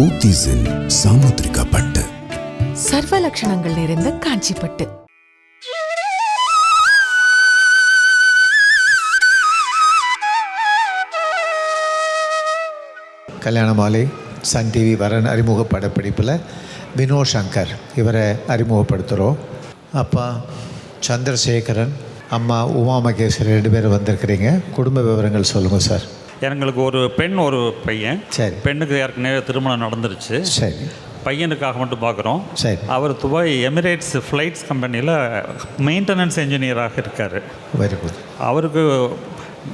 போத்தீஸின் சாமுத்திரிகா பட்டு சர்வ லட்சணங்கள் நிறைந்த காஞ்சிப்பட்டு. கல்யாண மாலை சன் டிவி வரன் அறிமுக படப்பிடிப்பில் வினோ சங்கர் இவரை அறிமுகப்படுத்துகிறோம் அப்பா சந்திரசேகரன் அம்மா உமா மகேஸ்வரி ரெண்டு பேரும் வந்திருக்கிறீங்க. குடும்ப விவரங்கள் சொல்லுங்கள் சார். எங்களுக்கு ஒரு பெண் ஒரு பையன். சரி. பெண்ணுக்கு ஏற்கனவே திருமணம் நடந்துருச்சு. சரி. பையனுக்காக மட்டும் பார்க்குறோம் சரி. அவர் துபாய் எமிரேட்ஸ் ஃப்ளைட்ஸ் கம்பெனியில் மெயின்டெனன்ஸ் இன்ஜினியராக இருக்கார். வெரி குட் அவருக்கு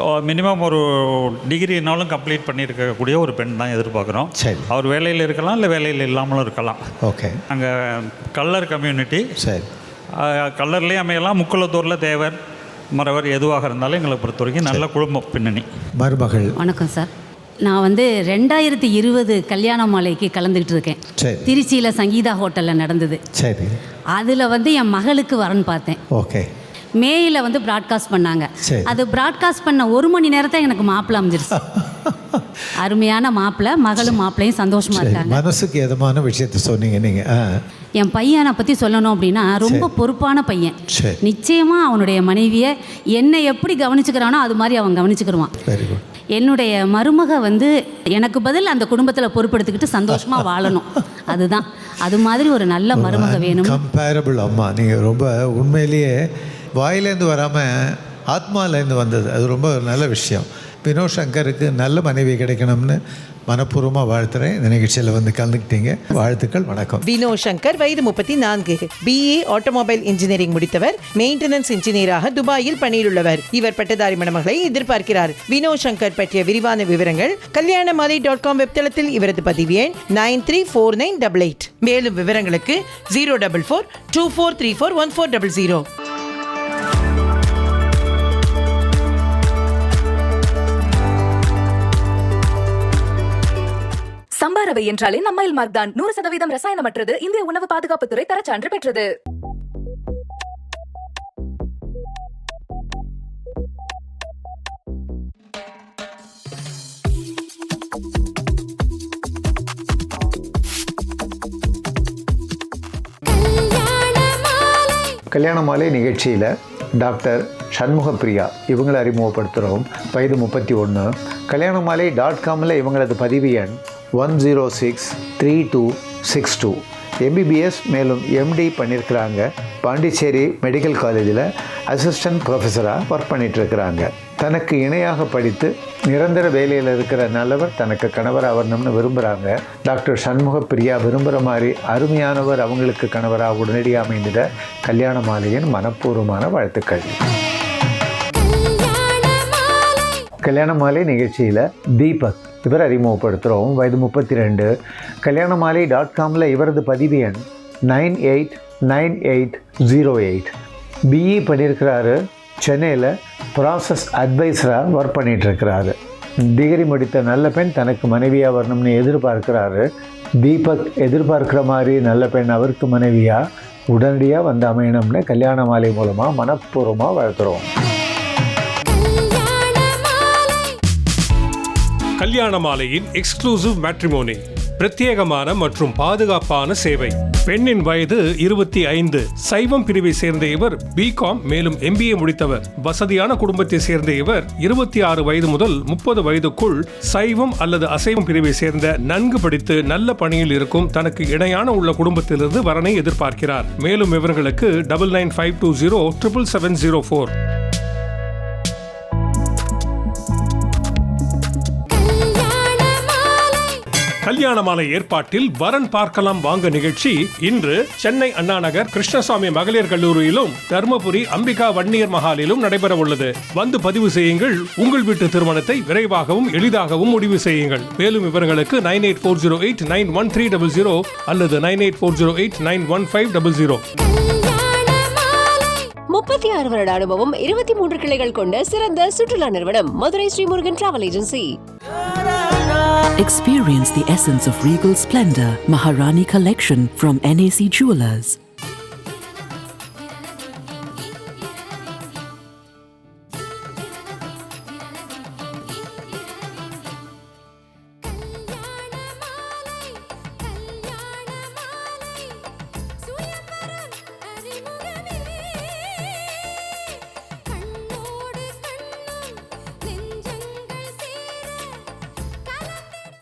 மினிமம் ஒரு டிகிரினாலும் கம்ப்ளீட் பண்ணியிருக்கக்கூடிய ஒரு பெண் தான் எதிர்பார்க்குறோம். சரி. அவர் வேலையில் இருக்கலாம் இல்லை வேலையில் இல்லாமலும் இருக்கலாம். ஓகே நாங்கள் கல்லர் கம்யூனிட்டி. சரி. கல்லர்லேயும் அமையலாம் முக்குளத்தூரில் தேவர். மறவர் எதுவாக இருந்தாலும் எங்களை பொறுத்த வரைக்கும் நல்ல குடும்ப பின்னணி. மருமகள். வணக்கம் சார். நான் வந்து ரெண்டாயிரத்தி இருபது கல்யாண மாலைக்கு கலந்துக்கிட்டு இருக்கேன். திருச்சியில் சங்கீதா ஹோட்டலில் நடந்தது. சரி. அதில் வந்து என் மகளுக்கு வரன் பார்த்தேன். ஓகே. மேயில் வந்து ப்ராட்காஸ்ட் பண்ணாங்க. சரி. அது ப்ராட்காஸ்ட் பண்ண ஒரு மணி நேரத்தை எனக்கு மாப்பிள்ளை அமைஞ்சிருச்சு. அருமையான மாப்பிள்ளை மகளும் மாப்பிள்ளையும் சந்தோஷமா இருக்காங்க. மனசுக்கு எதமான விஷயத்த சொன்னீங்க நீங்கள் ஆ. என் பையனை பற்றி சொல்லணும் அப்படின்னா ரொம்ப பொறுப்பான பையன். நிச்சயமாக அவனுடைய மனைவியை என்னை எப்படி கவனிச்சுக்கிறானோ அது மாதிரி அவன் கவனிச்சுக்கிடுவான் என்னுடைய மருமக வந்து எனக்கு பதில் அந்த குடும்பத்தில் பொறுப்பெடுத்துக்கிட்டு சந்தோஷமா வாழணும். அதுதான். அது மாதிரி ஒரு நல்ல மருமக வேணும். கம்பேரபிள் அம்மா. நீங்கள் ரொம்ப உண்மையிலேயே வாயிலேருந்து வராமல் ஆத்மாலேருந்து வந்தது. அது ரொம்ப நல்ல விஷயம். வினோ சங்கருக்கு நல்ல மனைவி கிடைக்கணும்னு மனப்பூர்வமாக வாழ்த்துறேன். இந்த நிகழ்ச்சியில் வந்து கலந்துக்கிட்டீங்க. வாழ்த்துக்கள் வணக்கம். வினோ சங்கர் வயது முப்பத்தி நான்கு பிஏ ஆட்டோமொபைல் இன்ஜினியரிங் முடித்தவர். மெயின்டெனன்ஸ் இன்ஜினியராக துபாயில் பணியிலுள்ளவர். இவர் பட்டதாரி மணமகளை எதிர்பார்க்கிறார். வினோ சங்கர் பற்றிய விரிவான விவரங்கள் கல்யாண மாலை டாட் காம் வெப்தளத்தில் இவரது பதிவு எண் nine three four nine double eight. மேலும் விவரங்களுக்கு zero double four two four three four one four double zero. என்றாலே நம்மைல் மார்க் தான் நூறு சதவீதம் ரசாயனமற்றது. இந்திய உணவு பாதுகாப்புத்துறை தரச்சான்று பெற்றது. கல்யாண மாலை நிகழ்ச்சியில் டாக்டர் சண்முக பிரியா இவங்களை அறிமுகப்படுத்துகிறோம் வயது முப்பத்தி ஒன்று கல்யாண மாலை டாட் காமில் இவங்களது பதிவு எண் one zero six three two six two. MBBS மேலும் எம்டி பண்ணியிருக்கிறாங்க பாண்டிச்சேரி மெடிக்கல் காலேஜில் அசிஸ்டன்ட் ப்ரொஃபஸராக ஒர்க் பண்ணிகிட்ருக்கிறாங்க தனக்கு இணையாக படித்து நிரந்தர வேலையில் இருக்கிற நல்லவர் தனக்கு கணவர் வரணும்னு விரும்புகிறாங்க. டாக்டர் சண்முக பிரியா விரும்புகிற மாதிரி அருமையானவர் அவங்களுக்கு கணவராக உடனடியாக அமைந்திட கல்யாண மாலையின் மனப்பூர்வமான வாழ்த்துக்கள். கல்யாண மாலை நிகழ்ச்சியில் தீபக் இவர் அறிமுகப்படுத்துகிறோம் வயது முப்பத்தி ரெண்டு கல்யாண மாலை டாட் காமில் இவரது பதிவு எண் nine eight nine eight zero eight. BE பண்ணியிருக்கிறாரு. சென்னையில் ப்ராசஸ் அட்வைஸராக ஒர்க் பண்ணிகிட்ருக்கிறாரு டிகிரி முடித்த நல்ல பெண் தனக்கு மனைவியாக வரணும்னு எதிர்பார்க்கிறாரு. தீபக் எதிர்பார்க்குற மாதிரி நல்ல பெண் அவருக்கு மனைவியாக உடனடியாக வந்து அமையணும்னு கல்யாண மாலை மூலமாக மனப்பூர்வமாக வாழ்த்துறோம். கல்யாண மாலையின் எக்ஸ்க்ளூசிவ் மேட்ரிமோனி பிரத்யேகமான மற்றும் பாதுகாப்பான சேவை. பெண்ணின் வயது இருபத்தி ஐந்து. சைவம் பிரிவை சேர்ந்த இவர் பிகாம் மேலும் எம்பிஏ முடித்தவர். வசதியான குடும்பத்தை சேர்ந்த இவர் இருபத்தி ஆறு வயது முதல் முப்பது வயதுக்குள் சைவம் அல்லது அசைவம் பிரிவை சேர்ந்த நன்கு படித்து நல்ல பணியில் இருக்கும் தனக்கு இணையான உள்ள குடும்பத்திலிருந்து வரனை எதிர்பார்க்கிறார். மேலும் இவர்களுக்கு double nine five two zero triple seven zero four கல்யாண மாலை ஏற்பாட்டில் வரன் பார்க்கலாம் வாங்க நிகழ்ச்சி. இன்று சென்னை அண்ணா நகர் கிருஷ்ணசாமி மகளிர் கல்லூரியிலும் தருமபுரி அம்பிகா வன்னியர் மஹாலிலும் நடைபெற உள்ளது. வந்து பதிவு செய்யுங்கள். உங்கள் வீட்டு திருமணத்தை விரைவாகவும் எளிதாகவும் முடிவு செய்யுங்கள். மேலும் விவரங்களுக்கு nine eight four zero eight nine one three double zero அல்லது nine eight four zero eight nine one five double zero. முப்பத்தி ஆறு வருட அனுபவம் இருபத்தி மூன்று கிளைகள் கொண்ட சிறந்த சுற்றுலா நிறுவனம் Madurai Srimurugan travel agency. Experience the essence of regal splendor. Maharani Collection from NAC Jewelers.